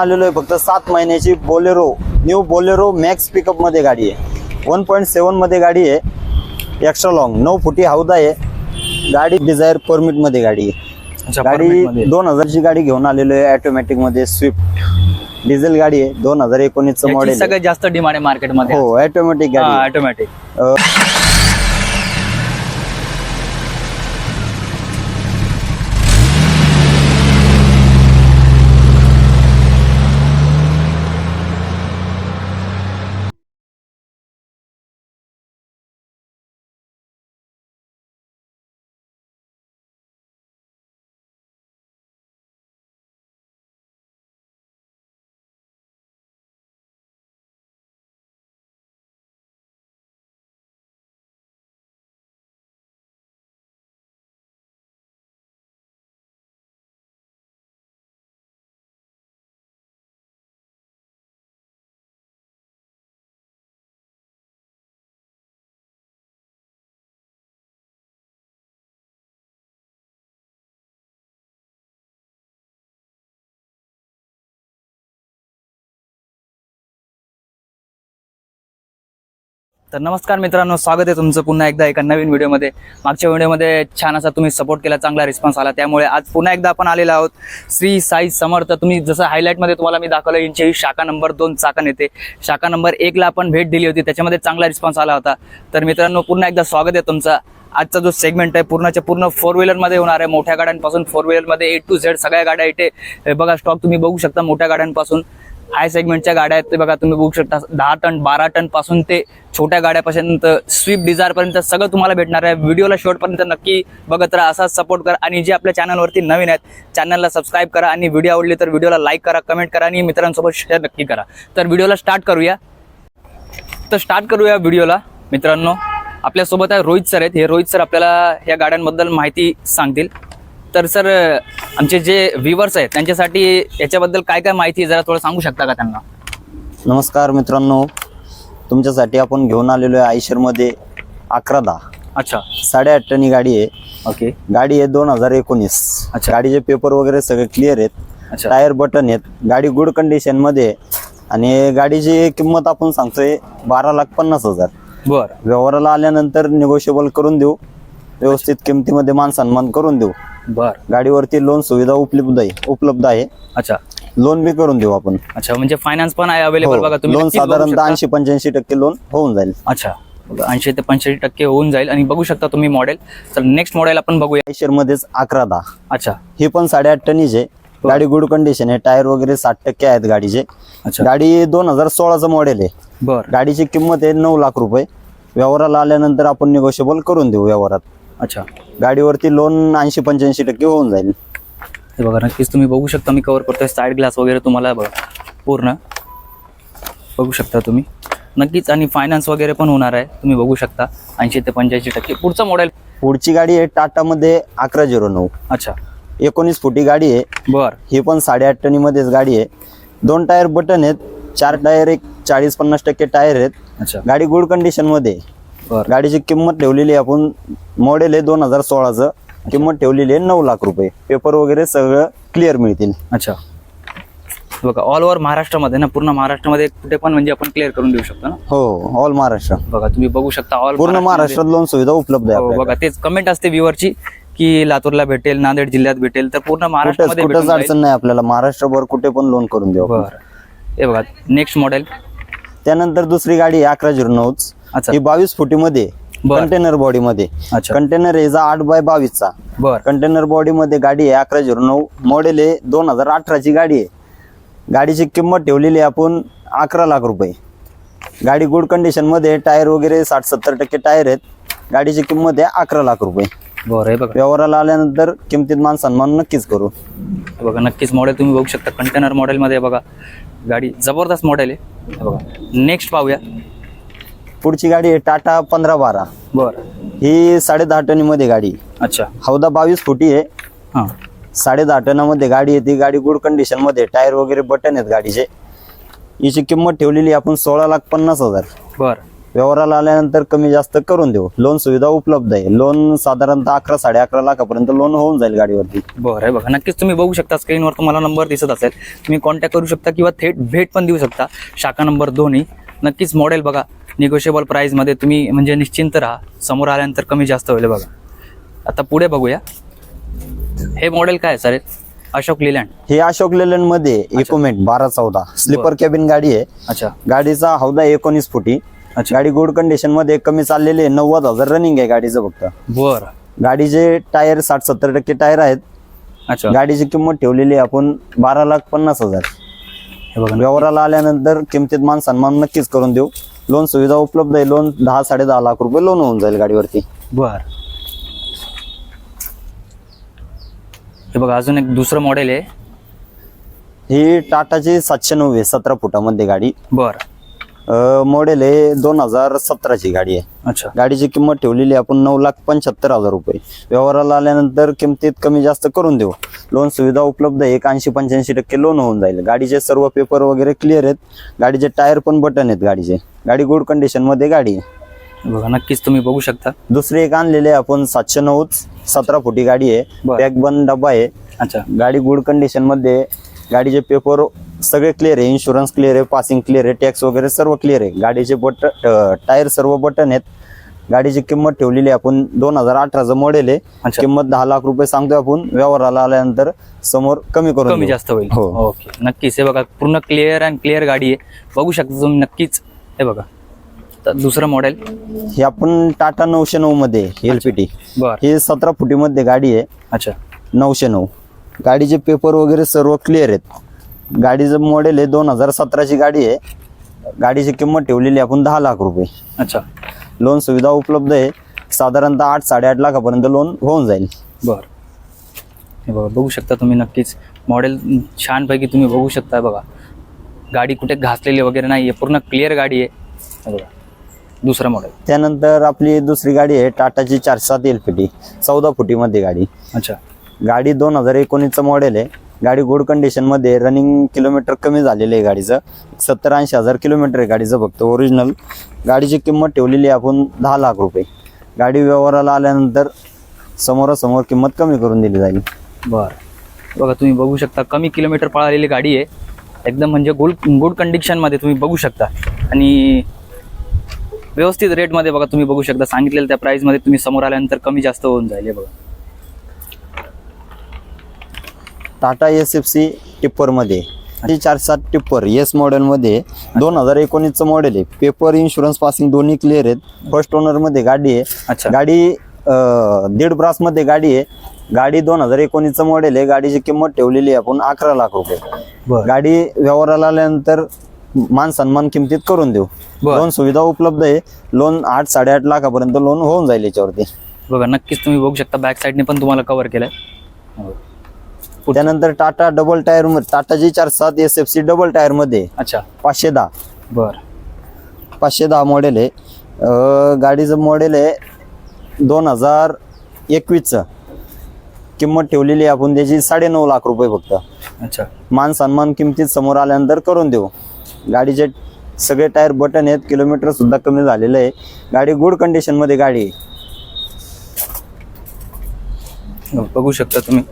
आलेलो आहे. फक्त सात महिन्याची बोलेरो न्यू बोलेरो मॅक्स पिकअपमध्ये गाडी आहे. वन पॉईंट सेवनमध्ये गाडी आहे. एक्स्ट्रा लॉंग नऊ फुटी हौदा आहे. गाडी डिझायर परमिटमध्ये गाडी आहे. गाडी. दोन हजारची गाडी घेऊन आलेलो आहे ऑटोमॅटिकमध्ये. स्विफ्ट डिझेल गाडी आहे. दोन हजार एकोणीसचं याची मॉडेल सगळ्यात जास्त डिमांड आहे मार्केटमध्ये हो ऑटोमॅटिक गाडी. ऑटोमॅटिक तर नमस्कार मित्रांनो स्वागत आहे तुमचं पुन्हा एकदा एका नवीन व्हिडिओमध्ये. मागच्या व्हिडिओमध्ये छान असा तुम्ही सपोर्ट केला चांगला रिस्पॉन्स आला. त्यामुळे आज पुन्हा एकदा आपण आलेलो आहोत. श्री साई समर्थ तुम्ही जसं हायलाईटमध्ये तुम्हाला मी दाखवलं यांची शाखा नंबर दोन चाकण येते. शाखा नंबर एकला आपण भेट दिली होती त्याच्यामध्ये चांगला रिस्पॉन्स आला होता. तर मित्रांनो पुन्हा एकदा स्वागत आहे तुमचं. आजचा जो सेगमेंट आहे पूर्णच्या पूर्ण फोर व्हीलरमध्ये होणार आहे. मोठ्या गाड्यांपासून फोर व्हीलरमध्ये ए टू झेड सगळ्या गाड्या इथे बघा स्टॉक तुम्ही बघू शकता मोठ्या गाड्यांपासून. हाय सेगमेंटच्या गाड्या आहेत ते बघा तुम्ही बघू शकता. दहा टन बारा टनपासून ते छोट्या गाड्यापर्यंत स्विफ्ट डिझायरपर्यंत सगळं तुम्हाला भेटणार आहे. व्हिडिओला शेवटपर्यंत नक्की बघत राहा असाच सपोर्ट करा. आणि जे आपल्या चॅनलवरती नवीन आहेत चॅनलला सबस्क्राईब करा. आणि व्हिडिओ आवडली तर व्हिडिओला लाईक करा कमेंट करा आणि मित्रांसोबत शेअर नक्की करा. तर व्हिडिओला स्टार्ट करूया. तर स्टार्ट करूया व्हिडिओला मित्रांनो आपल्यासोबत आहे रोहित सर आहेत. हे रोहित सर आपल्याला या गाड्यांबद्दल माहिती सांगतील. तर सर आमचे जे व्ह्युअर्स आहेत त्यांच्यासाठी याच्याबद्दल काय काय माहिती आहे? जरा थोडं सांगू शकता का त्यांना? नमस्कार मित्रांनो. तुमच्यासाठी आपण घेऊन आलेलो आहे आयशरमध्ये अकरा दहा. अच्छा. साडेआठ टनी गाडी आहे. ओके. गाडी आहे दोन हजार एकोणीस. अच्छा. गाडीचे पेपर वगैरे सगळे क्लिअर आहेत. अच्छा. टायर बटन आहेत. गाडी गुड कंडिशनमध्ये आहे. आणि गाडीची किंमत आपण सांगतोय बारा लाख पन्नास हजार. बर. व्यवहाराला आल्यानंतर निगोशिएबल करून देऊ. व्यवस्थित किमतीमध्ये मान सन्मान करून देऊ. बर. गाडीवरती लोन सुविधा उपलब्ध आहे उपलब्ध आहे. अच्छा. लोन बी करून देऊ आपण. अच्छा म्हणजे फायनान्स पण आहे अवेलेबल बघा तुम्ही लोन नक्कीच बघू साधारणतः शकता. ऐंशी पंच्याऐंशी टक्के लोन होऊन जाईल. अच्छा ऐंशी ते पंच्याऐंशी टक्के होऊन जाईल. आणि बघू शकता तुम्ही मॉडेल तर नेक्स्ट मॉडेल आपण बघूया. आयशर मध्येच अकरा दहा. अच्छा. ही पण साडेआठ टनीच. आहे गाडी गुड कंडिशन आहे. टायर वगैरे साठ टक्के आहेत गाडीचे. अच्छा. गाडी दोन हजार सोळाचं मॉडेल आहे. बर. गाडीची किंमत आहे नऊ लाख रुपये. व्यवहाराला आल्यानंतर आपण निगोशिएबल करून देऊ व्यवहारात. अच्छा. गाडीवरती लोन ऐंशी पंच्याऐंशी टक्के होऊन जाईल. हे बघा नक्कीच तुम्ही बघू शकता मी कव्हर करतोय. साईड ग्लास वगैरे तुम्हाला बघा पूर्ण. बघू शकता तुम्ही. नक्कीच आणि फायनान्स वगैरे पण होणार आहे. तुम्ही बघू शकता ऐंशी ते पंच्याऐंशी टक्के. पुढचं मॉडेल पुढची गाडी आहे टाटामध्ये अकरा झिरो नऊ. अच्छा. एकोणीस फुटी गाडी आहे. बर. ही पण साडेआठ टनीमध्येच गाडी आहे. दोन टायर बटन आहेत. चार टायर एक चाळीस पन्नास टक्के टायर आहेत. अच्छा. गाडी गुड कंडिशनमध्ये आहे. बर. गाडीची किंमत ठेवलेली आहे आपण मॉडेल आहे दोन हजार सोळाचं. किंमत ठेवलेली आहे नऊ लाख रुपये. पेपर वगैरे सगळं क्लिअर मिळतील. अच्छा. बघा ऑल ओव्हर महाराष्ट्रामध्ये ना पूर्ण महाराष्ट्रामध्ये कुठे पण म्हणजे आपण क्लिअर करून देऊ शकतो ना? हो ऑल महाराष्ट्र. बघा तुम्ही बघू शकता ऑल पूर्ण महाराष्ट्रात लोन सुविधा उपलब्ध आहे हो, आपल्याकडे. बघा तेच कमेंट असते व्ह्युअरची की लातूरला भेटेल नांदेड जिल्ह्यात भेटेल तर पूर्ण कुठंच महाराष्ट्रामध्ये कुठंच भेटून जाईल. अडचण नाही आपल्याला. महाराष्ट्रभर कुठे पण लोन करून देऊ आपण. बरं. हे बघा नेक्स्ट मॉडेल त्यानंतर दुसरी गाडी आहे अकरा झिरो नऊच. अच्छा. ही बावीस फुटीमध्ये बर. कंटेनर बॉडी मध्ये अच्छा कंटेनर आहे आठ बाय बावीसचा. बर. कंटेनर बॉडी मध्ये गाडी आहे अकरा झिरो नऊ. मॉडेल आहे दोन हजार अठराची गाडी आहे. गाडीची किंमत ठेवलेली आहे आपण अकरा लाख रुपये. गाडी गुड कंडिशनमध्ये. टायर वगैरे साठ सत्तर टक्के टायर आहेत. गाडीची किंमत आहे अकरा लाख रुपये. बरं हे बघा. व्यवहाराला आल्यानंतर किमतीत मान सन्मान नक्कीच करू. हे बघा नक्कीच मॉडेल तुम्ही बघू शकता. कंटेनर मॉडेलमध्ये बघा गाडी जबरदस्त मॉडेल आहे. हे बघा. नेक्स्ट पाहूया. पुढची गाडी आहे टाटा पंधरा बारा. बरं. ही साडे दहा टनीमध्ये गाडी अच्छा. हौदा बावीस फुटी आहे. हां. साडे दहा टनामध्ये गाडी आहे. ती गाडी गुड कंडिशनमध्ये. टायर वगैरे बटन आहेत गाडीचे. हिची किंमत ठेवलेली आहे आपण सोळा लाख पन्नास हजार. बरं. व्यवहाराला आल्यानंतर कमी जास्त करून देऊ. लोन सुविधा उपलब्ध आहे. लोन साधारणतः अकरा साडे अकरा लाखापर्यंत लोन होऊन जाईल गाडीवरती. बरं आहे बघा. नक्कीच तुम्ही बघू शकता स्क्रीनवर तुम्हाला नंबर दिसत असेल. तुम्ही कॉन्टॅक्ट करू शकता किंवा थेट भेट पण देऊ शकता. शाखा नंबर दोन्ही. नक्कीच मॉडेल बघा. निगोशिएबल प्राईजमध्ये तुम्ही म्हणजे निश्चिंत राहा. समोर आल्यानंतर कमी जास्त होईल बघा. आता पुढे बघूया. हे मॉडेल काय सर अशोक लिलँड हे अशोक लेलँडमध्ये इकोमेट बारा चौदा. स्लीपर कॅबिन गाडी आहे. अच्छा. गाडीचा हौदा एकोणीस फुटी. अच्छा. गाडी गुड कंडिशनमध्ये कमी चाललेली आहे. नव्वद हजार रनिंग आहे गाडीचं फक्त. बरं. गाडीचे टायर साठ सत्तर टक्के टायर आहेत. अच्छा. गाडीची किंमत ठेवलेली आहे आपण बारा लाख पन्नास हजार. हे बघा व्यवहाराला आल्यानंतर किमतीत मान सन्मान नक्कीच करून देऊ. लोन सुविधा उपलब्ध आहे. लोन दहा साडे दहा लाख रुपये लोन होऊन जाईल गाडीवरती. बर. हे बघा अजून एक दुसरं मॉडेल आहे. ही टाटाची सातशे आहे सतरा फुटामध्ये गाडी. बर. मॉडेल आहे दोन हजार सतराची गाडी आहे. अच्छा. गाडीची किंमत ठेवलेली आहे आपण नऊ लाख पंच्याहत्तर हजार रुपये. व्यवहाराला आल्यानंतर किमतीत कमी जास्त करून देऊ. लोन सुविधा उपलब्ध आहे एक ऐंशी पंच्याऐंशी टक्के लोन होऊन जाईल. गाडीचे सर्व पेपर वगैरे क्लिअर आहेत. गाडीचे टायर पण बटन आहेत गाडीचे. गाडी गुड कंडिशनमध्ये गाडी. आहे बघा नक्कीच तुम्ही बघू शकता. दुसरी एक आणलेली आहे आपण सातशे नऊ सतरा फुटी गाडी आहे. बरं. पॅक बंद डब्बा आहे. अच्छा. गाडी गुड कंडिशनमध्ये गाडीचे पेपर सगळे क्लिअर आहे इन्शुरन्स क्लिअर आहे पासिंग क्लिअर आहे टॅक्स वगैरे सर्व क्लिअर आहे. गाडीचे बट टायर सर्व बटन आहेत. गाडीची किंमत ठेवलेली आहे आपण दोन हजार अठराचं मॉडेल आहे. अच्छा. किंमत दहा लाख रुपये सांगतोय आपण. व्यवहाराला आल्यानंतर समोर कमी करून कमी देऊ. जास्त होईल. हो. ओके. नक्कीच हे बघा पूर्ण क्लिअर अँड क्लिअर गाडी आहे. बघू शकता तुम्ही नक्कीच हे बघा. तर दुसरं मॉडेल हे आपण टाटा नऊशे नऊ मध्ये एलपीटी बर. ही सतरा फुटीमध्ये गाडी आहे. अच्छा. नऊशे नऊ. गाडीचे पेपर वगैरे सर्व क्लिअर आहेत. गाडीचं मॉडेल आहे दोन हजार सतराची गाडी आहे. गाडीची किंमत ठेवलेली आपण दहा लाख रुपये. अच्छा. लोन सुविधा उपलब्ध आहे. साधारणतः आठ साडेआठ लाखापर्यंत लोन होऊन जाईल. बर. हे बघा बघू शकता तुम्ही नक्कीच. मॉडेल छानपैकी तुम्ही बघू शकता बघा. गाडी कुठे घासलेली वगैरे नाही आहे पूर्ण क्लिअर गाडी आहे. बघा दुसरं मॉडेल त्यानंतर आपली दुसरी गाडी आहे टाटाची चार सात एल पी चौदा फुटीमध्ये गाडी. अच्छा. गाडी दोन हजार एकोणीसचं मॉडेल आहे. गाडी गुड कंडिशनमध्ये रनिंग किलोमीटर कमी झालेलं आहे गाडीचं. सत्तर ऐंशी हजार किलोमीटर आहे गाडीचं फक्त ओरिजिनल गाडीची किंमत ठेवलेली आहे आपण दहा लाख रुपये. गाडी व्यवहाराला आल्यानंतर समोरासमोर किंमत कमी करून दिली जाईल. बर. बघा तुम्ही बघू शकता कमी किलोमीटर पळालेली गाडी आहे. एकदम म्हणजे गुड गुड कंडिशनमध्ये तुम्ही बघू शकता. आणि व्यवस्थित रेटमध्ये बघा तुम्ही बघू शकता. सांगितलेल्या त्या प्राईसमध्ये तुम्ही समोर आल्यानंतर कमी जास्त होऊन जाईल बघा. टाटा एस एफ सी टिप्परमध्ये ती चार सात टिप्पर येस मॉडेलमध्ये दोन हजार एकोणीसचं मॉडेल आहे. पेपर इन्शुरन्स पासिंग दोन्ही क्लिअर आहेत. फर्स्ट ओनरमध्ये गाडी आहे. अच्छा. गाडी दीड ब्रासमध्ये गाडी आहे. गाडी दोन हजार एकोणीसचं मॉडेल आहे. गाडीची किंमत ठेवलेली आहे आपण अकरा लाख रुपये. गाडी व्यवहाराला आल्यानंतर मान सन्मान किमतीत करून देऊ. लोन सुविधा उपलब्ध आहे. लोन आठ साडेआठ लाखापर्यंत लोन होऊन जाईल याच्यावरती. बघा नक्कीच तुम्ही बघू शकता बॅक साईडने पण तुम्हाला कव्हर केलंय. हो. त्यानंतर टाटा डबल टायर टाटाची चार सात एस एफ सी डबल टायरमध्ये अच्छा. पाचशे दहा. बर. पाचशे दहा मॉडेल आहे. गाडीचं मॉडेल आहे दोन हजार एकवीसचं किंमत ठेवलेली आपण त्याची साडेनऊ लाख रुपये फक्त. अच्छा. मान सन्मान किमतीत समोर आल्यानंतर करून देऊ. गाडीचे सगळे टायर बटन आहेत किलोमीटर सुद्धा कमी झालेलं आहे. गाडी गुड कंडिशनमध्ये गाडी आहे. बघू शकता तुम्ही.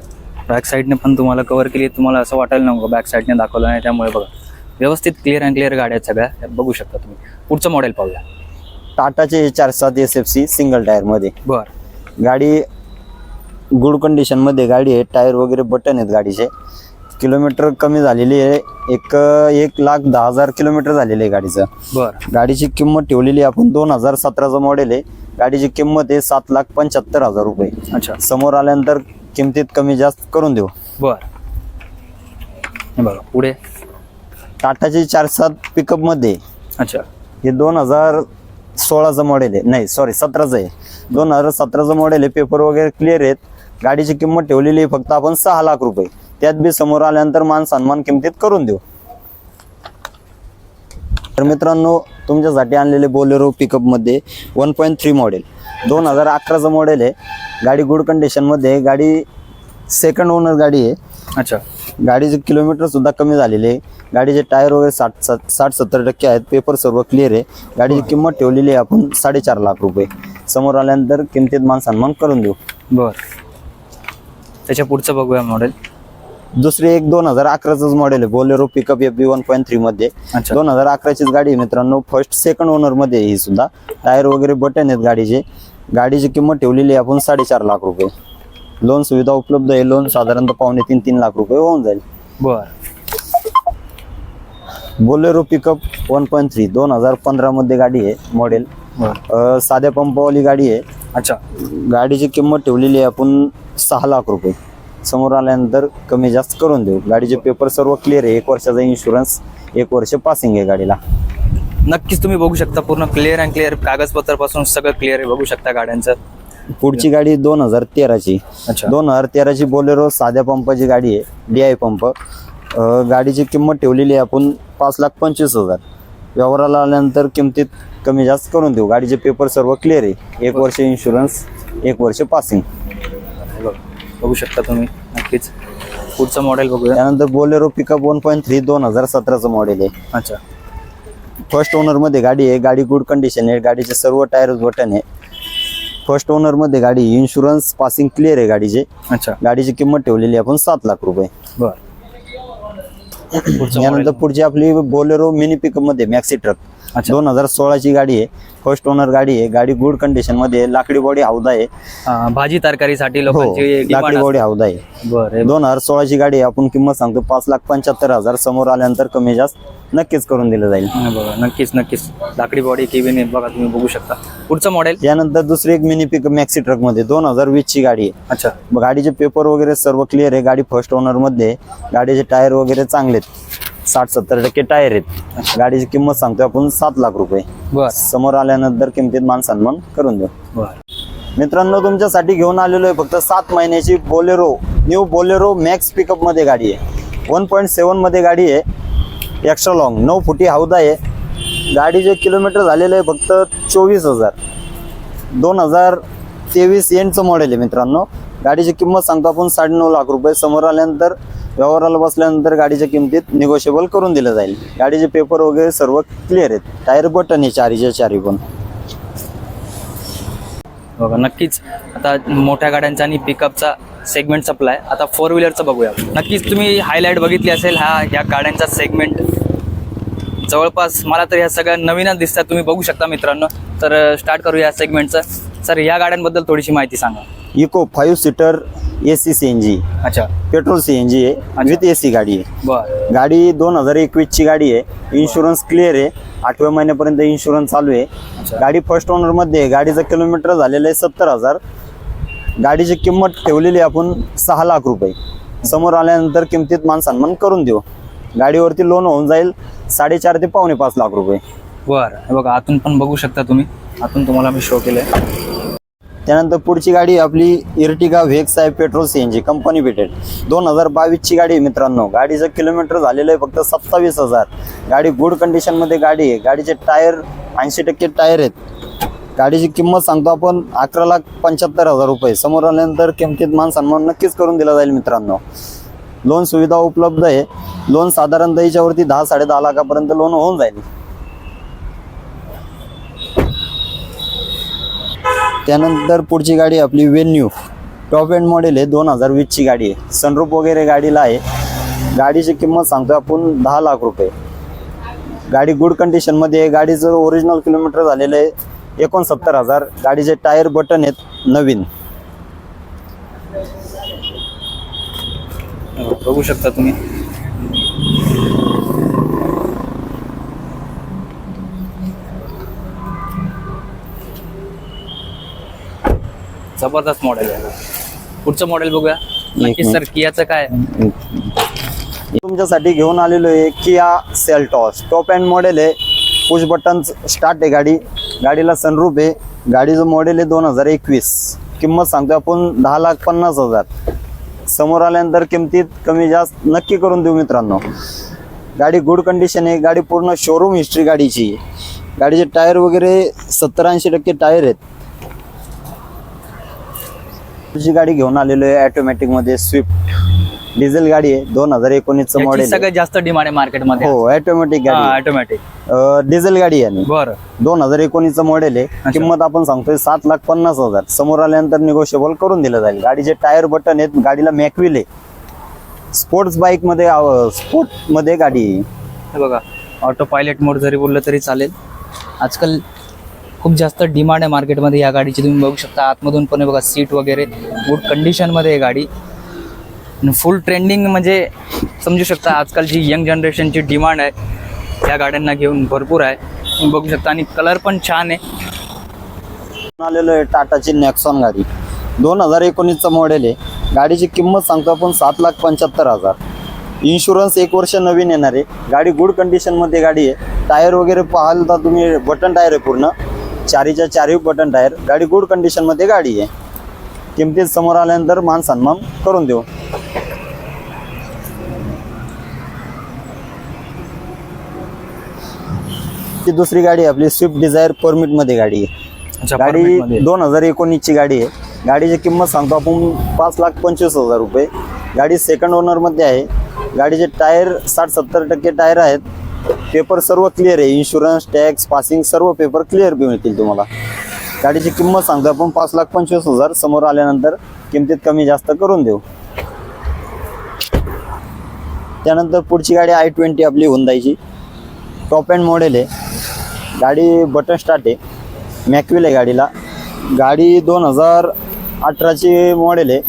बॅक साईडने पण तुम्हाला कव्हर केली. तुम्हाला असं वाटायला नको बॅक साईडने दाखवलं नाही त्यामुळे बघा. व्यवस्थित क्लिअर अँड क्लिअर गाड्या आहेत सगळ्या. बघू शकता तुम्ही. पुढचं मॉडेल पाहूया. टाटाचे चार सात एस एफ सी सिंगल टायरमध्ये बर. गाडी गुड कंडिशनमध्ये गाडी आहे. टायर वगैरे बटन आहेत गाडीचे. किलोमीटर कमी झालेली आहे. एक एक लाख दहा हजार किलोमीटर झालेलं आहे गाडीचं. बर. गाडीची किंमत ठेवलेली आहे आपण दोन हजार सतराचं मॉडेल आहे. गाडीची किंमत आहे सात लाख पंच्याहत्तर हजार रुपये. अच्छा. समोर आल्यानंतर किमतीत कमी जास्त करून देऊ. बर. बघा पुढे. टाटाची चार सात पिकअपमध्ये अच्छा. हे दोन हजार सोळाचं मॉडेल आहे. नाही सॉरी सतराचं आहे. दोन हजार सतराचं मॉडेल आहे पेपर वगैरे क्लिअर आहेत. गाडीची किंमत ठेवलेली आहे फक्त आपण सहा लाख रुपये. त्यात बी समोर आल्यानंतर मान सन्मान किमतीत करून देऊ. तर मित्रांनो तुमच्यासाठी आणलेले बोलेरो पिकअपमध्ये वन पॉईंट थ्री मॉडेल दोन हजार अकराचं मॉडेल आहे. गाडी गुड कंडिशनमध्ये गाडी सेकंड ओनर गाडी आहे. अच्छा. गाडीचे किलोमीटर सुद्धा कमी झालेले आहे. गाडीचे टायर वगैरे साठ साठ साठ सत्तर टक्के आहेत. पेपर सर्व क्लिअर आहे. गाडीची किंमत ठेवलेली आहे आपण साडेचार लाख रुपये. समोर आल्यानंतर किमतीत मान सन्मान करून देऊ. बर. त्याच्या पुढचं बघूया मॉडेल दुसरे एक दोन हजार अकराचंच मॉडेल आहे. Bolero pickup F B one point three मध्ये. अच्छा. दोन हजार अकराचीच गाडी आहे मित्रांनो. फर्स्ट सेकंड ओनरमध्ये आहे ही सुद्धा. टायर वगैरे बटन आहेत गाडीचे. गाडीची किंमत ठेवलेली आहे आपण साडेचार लाख रुपये. लोन सुविधा उपलब्ध आहे लोन साधारणतः पावणे तीन तीन लाख रुपये होऊन जाईल. बर. Bolero pickup one point three दोन हजार पंधरा मध्ये गाडी आहे मॉडेल बर. साध्या पंपावाली गाडी आहे. अच्छा. गाडीची किंमत ठेवलेली आहे आपण सहा लाख रुपये. समोर आल्यानंतर कमी जास्त करून देऊ. गाडीचे पेपर सर्व क्लिअर आहे. एक वर्षाचा इन्शुरन्स एक वर्ष पासिंग आहे गाडीला. नक्कीच तुम्ही बघू शकता पूर्ण क्लिअर अँड क्लिअर कागदपत्रपासून सगळं क्लिअर आहे. बघू शकता गाड्यांचं. पुढची गाडी दोन हजार तेराची. अच्छा. दोन हजार तेराची बोलेरो साध्या पंपाची गाडी आहे डी आय पंप. गाडीची किंमत ठेवलेली आहे आपण पाच लाख पंचवीस हजार. व्यवहाराला आल्यानंतर किमतीत कमी जास्त करून देऊ. गाडीचे पेपर सर्व क्लिअर आहे. एक वर्ष इन्शुरन्स एक वर्ष पासिंग बघ, बघू शकता तुम्ही नक्कीच. पुढचं मॉडेल बघूया. त्यानंतर Bolero pickup one point three दोन हजार सतराचं मॉडेल आहे. अच्छा. फर्स्ट ओनरमध्ये गाडी आहे गाडी गुड कंडिशन आहे गाडीचे सर्व टायर बटन आहे. फर्स्ट ओनरमध्ये गाडी इन्शुरन्स पासिंग क्लिअर आहे गाडीचे. अच्छा. गाडीची किंमत ठेवलेली आहे आपण सात लाख रुपये. बर. यानंतर. पुढची आपली बोलेरो मिनी पिकअपमध्ये मॅक्सी ट्रक दोन हजार सोळाची गाडी आहे. फर्स्ट ओनर गाडी आहे. गाडी गुड कंडिशनमध्ये. लाकडी बॉडी हौदा आहे. हा, भाजी तरकारीसाठी हो लोकांची लाकडी बॉडी हौदा आहे. बरं दोन हजार सोळाची गाडी आहे. आपण किंमत सांगतो पाच लाख पंच्याहत्तर हजार समोर आल्यानंतर कमी जास्त नक्कीच करून दिलं जाईल. हा, बघा नक्कीच नक्कीच. लाकडी बॉडी आहे बघा तुम्ही बघू शकता. पुढचं मॉडेल यानंतर दुसरी एक मिनी पिकअप मॅक्सी ट्रकमध्ये दोन हजार वीस ची गाडी आहे. अच्छा. गाडीचे पेपर वगैरे सर्व क्लिअर आहे. गाडी फर्स्ट ओनरमध्ये. गाडीचे टायर वगैरे चांगले आहेत. साठ सत्तर टक्के टायर आहेत. गाडीची किंमत सांगतो आपण सात लाख रुपये. समोर आल्यानंतर किमतीत मान सन्मान करून देऊ. मित्रांनो तुमच्यासाठी घेऊन आलेलो आहे फक्त सात महिन्याची बोलेरो न्यू बोलेरो मॅक्स पिकअपमध्ये गाडी आहे. वन पॉईंट सेवनमध्ये गाडी आहे. एक्स्ट्रा लॉंग नऊ फुटी हौदा आहे. गाडीचे किलोमीटर झालेलं आहे फक्त चोवीस हजार. दोन हजार तेवीस एंडचं मॉडेल आहे मित्रांनो. गाडीची किंमत सांगतो आपण साडेनऊ लाख रुपये. समोर आल्यानंतर व्यवहाराला बसल्यानंतर गाडीच्या किमतीत निगोशिएबल करून दिलं जाईल. गाडीचे पेपर वगैरे सर्व क्लिअर आहेत. टायर बटन आहे चारीच्या चारी पण. बघा नक्कीच आता मोठ्या गाड्यांचा आणि पिकअपचा सेगमेंट सप्लाय आता फोर व्हीलरचं बघूया. नक्कीच तुम्ही हायलाईट बघितली असेल हा या गाड्यांचा सेगमेंट जवळपास मला तर ह्या सगळ्या नवीनच दिसतात तुम्ही बघू शकता मित्रांनो. तर स्टार्ट करूया या सेगमेंटचं सर या गाड्यांबद्दल थोडीशी माहिती सांगा. Eeco five seater A C C N G अच्छा. पेट्रोल सी एन जी आहे विथ ए सी गाडी आहे. बर. गाडी दोन हजार एकवीसची गाडी आहे इन्शुरन्स क्लिअर आहे आठव्या महिन्यापर्यंत इन्शुरन्स चालू आहे. गाडी फर्स्ट ओनरमध्ये आहे गाडीचं किलोमीटर झालेलं आहे सत्तर हजार. गाडीची किंमत ठेवलेली आहे आपण सहा लाख रुपये. समोर आल्यानंतर किमतीत मान सन्मान करून देऊ. गाडीवरती लोन होऊन जाईल साडेचार ते पावणे पाच लाख रुपये. बर. हे बघा आतून पण बघू शकता तुम्ही. आतून तुम्हाला मी शो केलंय. त्यानंतर पुढची गाडी आपली इर्टिगा व्हेक्स आहे petrol C N G company fitted दोन हजार बावीसची गाडी आहे मित्रांनो. गाडीचं किलोमीटर झालेलं आहे फक्त सत्तावीस हजार. गाडी गुड कंडिशनमध्ये गाडी आहे. गाडीचे टायर ऐंशी टक्के टायर आहेत. गाडीची किंमत सांगतो आपण अकरा लाख पंच्याहत्तर हजार रुपये. समोर आल्यानंतर किमतीत मान सन्मान नक्कीच करून दिला जाईल मित्रांनो. लोन सुविधा उपलब्ध आहे. लोन साधारणतः याच्यावरती दहा साडे दहा लाखापर्यंत लोन होऊन जाईल. त्यानंतर पुढची गाडी आपली वेन्यू टॉप एंड मॉडेल आहे दोन हजार वीसची गाडी आहे. सनरूप वगैरे गाडीला आहे. गाडीची किंमत सांगतो आपण दहा लाख रुपये. गाडी गुड कंडिशनमध्ये आहे. गाडीचं ओरिजिनल किलोमीटर झालेलं आहे. एकोणसत्तर हजार. गाडीचे टायर बटन आहेत नवीन. बघू शकता तुम्ही. जबरदस्त मॉडेल आहे. पुढचं मॉडेल बघूया. नक्कीच सर कियाचं काय? तुमच्यासाठी घेऊन आलेलो आहे Kia Seltos. Top end model आहे. पुश बटन स्टार्ट आहे गाडी. गाडीला सनरूप आहे. गाडीचं मॉडेल आहे दोन हजार एकवीस. किंमत सांगतो आपण दहा लाख पन्नास हजार. समोर आल्यानंतर किमतीत कमी जास्त नक्की करून देऊ मित्रांनो. गाडी गुड कंडिशन आहे. गाडी पूर्ण शोरूम हिस्ट्री गाडीची. आहे. गाडीचे टायर वगैरे सत्तर ऐंशी टक्के टायर आहेत. तुझी गाडी घेऊन आलेलो आहे ऑटोमॅटिकमध्ये स्विफ्ट डिझेल गाडी आहे दोन हजार एकोणीसचं याची मॉडेल सगळ्यात जास्त डिमांड आहे मार्केटमध्ये हो ऑटोमॅटिक गाडी ऑटोमॅटिक डिझेल गाडी आहे बरं. दोन हजार एकोणीसचं मॉडेल आहे. किंमत आपण सांगतोय सात लाख पन्नास हजार. समोर आल्यानंतर निगोशिएबल करून दिलं जाईल. गाडीचे टायर बटन आहेत गाडीला मॅकविल आहे. स्पोर्ट्स बाईकमध्ये स्पोर्टमध्ये गाडी आहे. बघा ऑटो पायलट मोड जरी बोललं तरी चालेल. आजकाल खूप जास्त डिमांड आहे मार्केटमध्ये या गाडीची. तुम्ही बघू शकता आतमधून पण बघा सीट वगैरे गुड कंडिशनमध्ये आहे गाडी. फुल ट्रेंडिंग म्हणजे समजू शकता आजकालची यंग जनरेशनची डिमांड आहे या गाड्यांना घेऊन भरपूर आहे. तुम्ही बघू शकता आणि कलर पण छान आहे. आलेलो आहे टाटाची नॅक्सॉन गाडी. दोन हजार एकोणीसचं मॉडेल आहे. गाडीची किंमत सांगतो आपण सात लाख पंच्याहत्तर हजार. इन्शुरन्स एक वर्ष नवीन येणार आहे. गाडी गुड कंडिशनमध्ये गाडी आहे. टायर वगैरे पाहाल तर तुम्ही बटन टायर आहे पूर्ण. चारीच्या चारही बटन टायर गाडी गुड कंडिशनमध्ये गाडी आहे. किमतीत समोर आल्यानंतर मान सन्मान करून देऊ. ती दुसरी गाडी आहे आपली स्विफ्ट डिझायर परमिटमध्ये गाडी आहे. गाडी मध्ये. दोन हजार एकोणीसची गाडी आहे. गाडीची किंमत सांगतो आपण पाच लाख पंचवीस हजार रुपये. गाडी सेकंड ओनरमध्ये आहे. गाडीचे टायर साठ सत्तर टक्के टायर आहेत. पेपर सर्व क्लिअर आहे. इन्शुरन्स टॅक्स पासिंग सर्व पेपर क्लिअर मिळतील तुम्हाला. गाडीची किंमत सांगतो आपण पाच लाख पंचवीस हजार समोर आल्यानंतर किमतीत कमी जास्त करून देऊ. त्यानंतर पुढची गाडी आय ट्वेंटी आपली हुंदायची टॉप अँड मॉडेल आहे. गाडी बटन स्टार्ट आहे. मॅक्विल आहे गाडीला. गाडी दोन हजार अठराची मॉडेल आहे.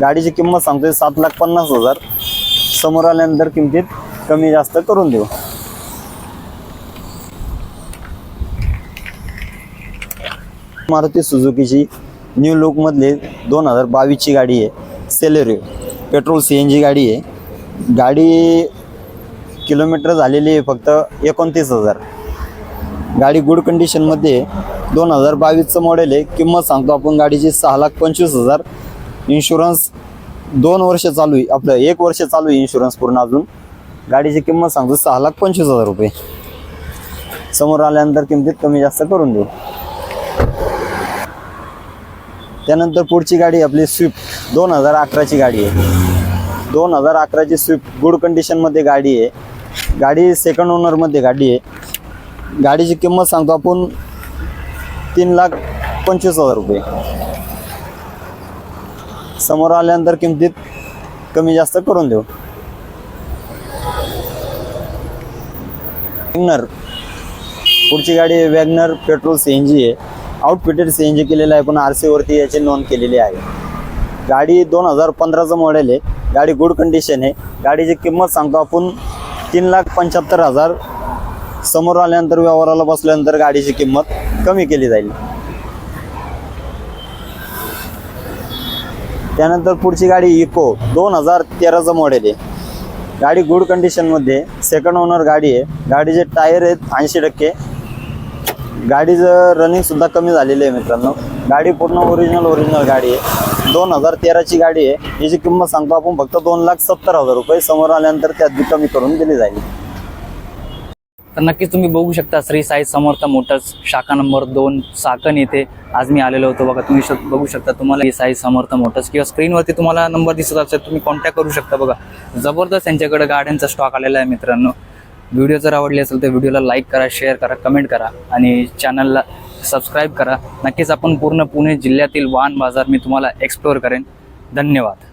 गाडीची किंमत सांगतोय सात लाख पन्नास हजार. समोर आल्यानंतर किमतीत कमी जास्त करून देऊ. मारुती सुझुकीची न्यू लुकमधली दोन हजार बावीसची गाडी आहे. Celerio petrol C N G गाडी आहे. गाडी किलोमीटर झालेली आहे फक्त एकोणतीस हजार. गाडी गुड कंडिशनमध्ये दोन हजार बावीसचं मॉडेल आहे. किंमत सांगतो आपण गाडीची सहा लाख पंचवीस हजार. इन्शुरन्स दोन वर्ष चालू आहे. आपलं एक वर्ष चालू आहे इन्शुरन्स पूर्ण अजून. गाडीची किंमत सांगतो सहा लाख पंचवीस हजार रुपये. समोर आल्यानंतर किमतीत कमी जास्त करून देऊ. त्यानंतर पुढची गाडी आपली स्विफ्ट. दोन हजार अकराची गाडी आहे. दोन हजार अकराची स्विफ्ट गुड कंडिशनमध्ये गाडी आहे. गाडी सेकंड ओनरमध्ये गाडी आहे. गाडीची किंमत सांगतो आपण तीन लाख पंचवीस हजार रुपये. समोर आल्यानंतर किमतीत कमी जास्त करून देऊ. वॅगनर पुढची गाडी WagonR petrol C N G आहे आउटफिटेड सी एन जी केलेलं आहे. पण आर सीवरती याची नोंद केलेली आहे. गाडी दोन हजार पंधराचं मॉडेल आहे. गाडी गुड कंडिशन आहे. गाडीची किंमत सांगतो आपण तीन लाख पंच्याहत्तर हजार. समोर आल्यानंतर व्यवहाराला बसल्यानंतर गाडीची किंमत कमी केली जाईल. त्यानंतर पुढची गाडी इको दोन हजार तेराचं मॉडेल आहे. गाडी गुड कंडिशनमध्ये सेकंड ओनर गाडी आहे. गाडीचे टायर आहेत ऐंशी टक्के. गाडीचं रनिंग सुद्धा कमी झालेली आहे मित्रांनो. गाडी पूर्ण ओरिजिनल ओरिजिनल गाडी आहे. दोन हजार तेराची गाडी आहे. याची किंमत सांगतो आपण फक्त दोन लाख सत्तर हजार रुपये समोर आल्यानंतर त्यात कमी करून दिली जाईल. तर नक्कीच तुम्ही बघू शकता श्री साई समर्थ मोटर्स शाखा नंबर दोन साकण येथे आज मी आलेलो होतो. बघा तुम्ही शक- बघू शकता तुम्हाला ही साई समर्थ मोटर्स किंवा स्क्रीनवरती तुम्हाला नंबर दिसत असेल तुम्ही कॉन्टॅक्ट करू शकता. बघा जबरदस्त यांच्याकडे गाड्यांचा स्टॉक आलेला आहे मित्रांनो. व्हिडिओ जर आवडली असेल तर व्हिडिओला लाईक करा शेअर करा कमेंट करा आणि चॅनलला सबस्क्राईब करा. नक्कीच आपण पूर्ण पुणे जिल्ह्यातील वाहन बाजार मी तुम्हाला एक्सप्लोअर करेन. धन्यवाद.